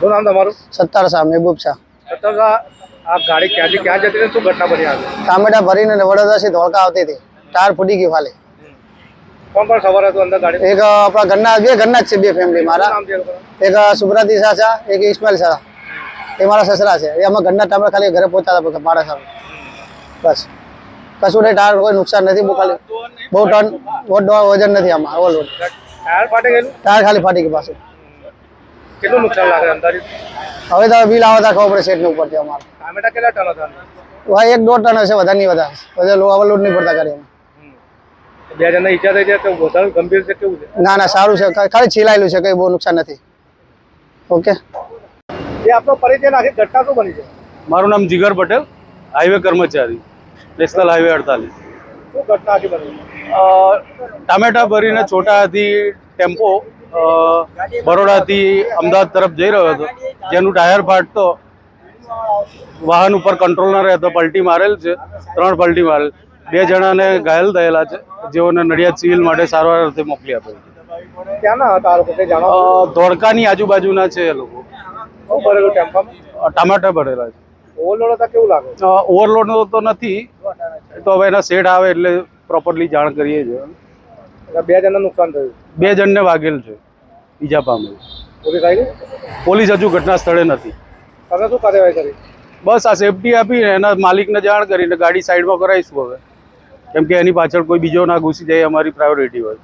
શું નામ તમારું? સત્તાર શાહ મહેબૂબ શાહ. સત્તર આ ગાડી ક્યાંથી ક્યાં જતી શું ઘટના બની આવી? ટામેટા ભરીને વડોદરાથી ધોળકા આવતી હતી. ટાયર ફૂટી ગઈ ફાલે કોણ કોણ સવાર હતું અંદર ગાડી એક આપણા ઘરના બે ઘરના જ છે બે ફેમિલી મારા? એક સુબ્રતી શાહ છે એક ઇસ્માઇલ શાહ. એ મારા સસરા છે. એ અમે ઘરના ટામેટા ખાલી ઘરે પહોંચતા હતા મારા સામે. બસ. કશું નહીં ટાયર કોઈ નુકસાન નથી બહુ ખાલી બહુ ટન વજન નથી આમાં ઓવર ટાયર ફાટી ગયેલું? ટાયર ખાલી ફાટી ગઈ પાછું. કેટલું નુકસાન લાગે અંદાજે હવે તો બિલ આવતા ખબર પડે સેટની ઉપરથી અમારે. ટામેટા કેટલા ટન હતા? ભાઈ એક દોઢ ટન હશે વધારે નહીં વધારે. બધા લો ઓવરલોડ નહીં પડતા કરીએ. બે જણને ઈજા થઈ છે તો વધારે ગંભીર છે કેવું છે? ના ના સારું છે. ખાલી છીલાયેલું છે કંઈ બહુ નુકસાન નથી. ઓકે? એ આપનો પરિચય નાખી ઘટના શું બની છે? મારું નામ જીગર પટેલ હાઈવે કર્મચારી નેશનલ હાઈવે અડતાલીસ. શું ઘટના આખી બની? ટામેટા ભરીને છોટાથી ટેમ્પો અ, બરોડાથી અમદાવાદ તરફ જઈ રહ્યો હતો. જેનું ટાયર ફાટતો વાહન ઉપર કંટ્રોલ ન રહેતો પલટી મારેલ છે ત્રણ પલટી મારેલ. બે જણાને ઘાયલ થયેલા છે જેઓને નડિયાદ સિવિલ માટે સારવાર અર્થે મોકલી આપેલ ધોળકાની આજુબાજુના છે એ લોકો. ટામેટા ભરેલા છે. ઓવરલોડ તો નથી. તો હવે એના સેટ આવે એટલે પ્રોપરલી જાણ કરીએ છીએ. બે જણને નુકસાન થયું. બે જણને વાગેલ છે. ઈજા પામેલ પોલીસ હજુ ઘટના સ્થળે નથી. તમે શું કાર્યવાહી કરી? બસ આ સેફટી આપીને એના માલિકને જાણ કરીને ગાડી સાઈડમાં કરાવીશું હવે. કેમ કે એની પાછળ કોઈ બીજો ના ઘૂસી જાય અમારી પ્રાયોરિટી હોય.